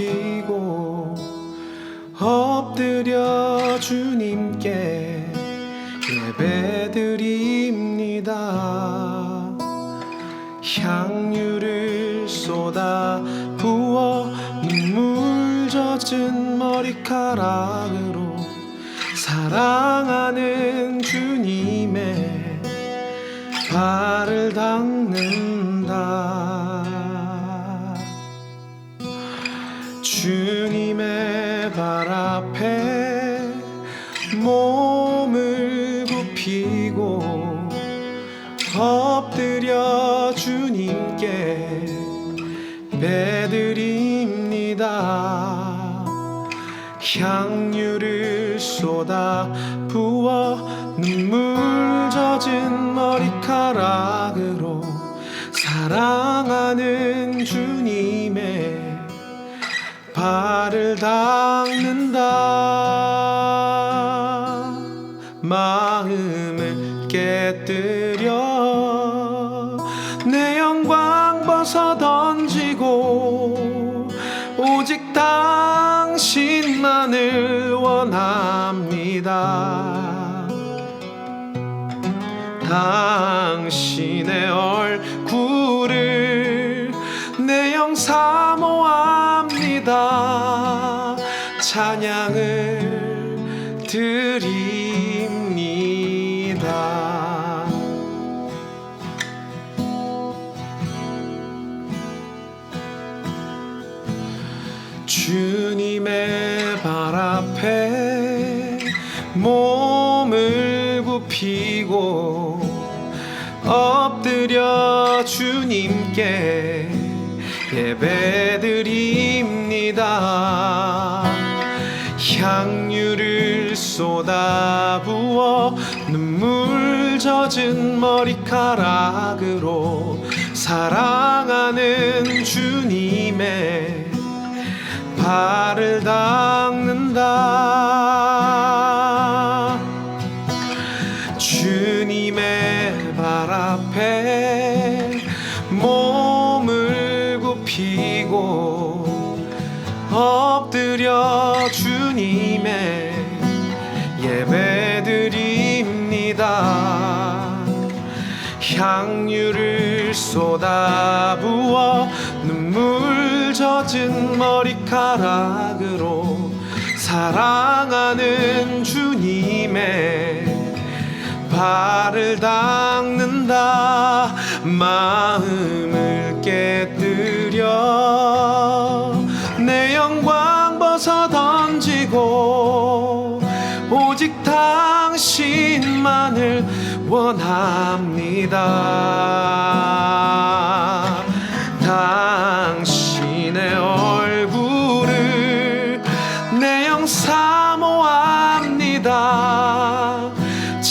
굽히고 엎드려 주님께 예배드립니다. 향유를 쏟아 부어 눈물 젖은 머리카락으로 사랑하는 주님의 발을 닦는다 굽히고 엎드려 주님께 배드립니다. 향유를 쏟아 부어 눈물 젖은 머리카락으로 사랑하는 주님의 발을 닦는다 벗어 던지고 오직 당신만을 원합니다. 당신의 얼굴을 내 영 사모합니다. 찬양을 드립니다 주님의 발 앞에 몸을 굽히고 엎드려 주님께 예배드립니다. 향유를 쏟아 부어 눈물 젖은 머리카락으로 사랑하는 주님의 발을 닦는다. 주님의 발 앞에 몸을 굽히고 엎드려 주님의 예배드립니다. 향유를 쏟아 부어 젖은 머리카락으로 사랑하는 주님의 발을 닦는다 마음을 깨뜨려. 내 영광 벗어 던지고 오직 당신만을 원합니다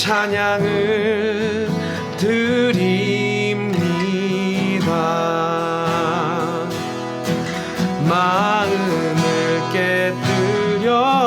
찬양을 드립니다. 마음을 깨뜨려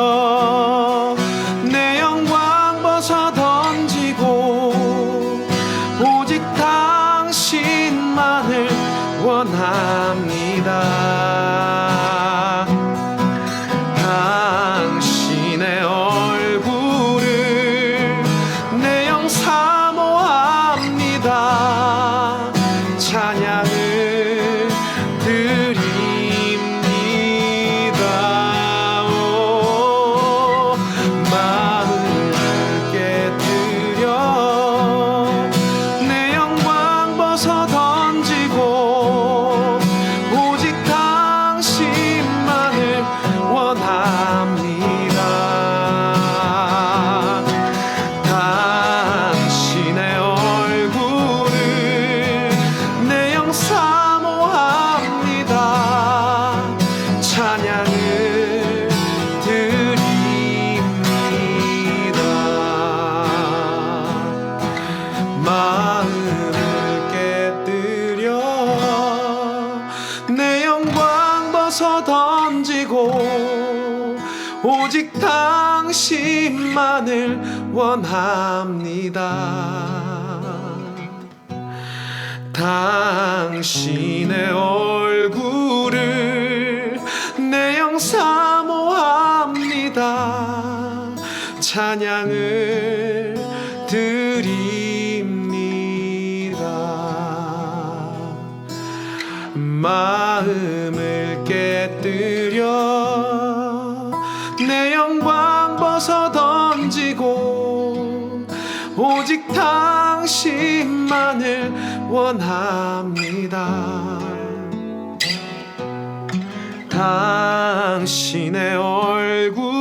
오직 당신만을 원합니다. 당신의 얼 드립니다. 마음을 깨뜨려 내 영광 벗어 던지고 오직 당신만을 원합니다. 당신의 얼굴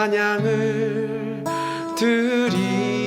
찬양을 드리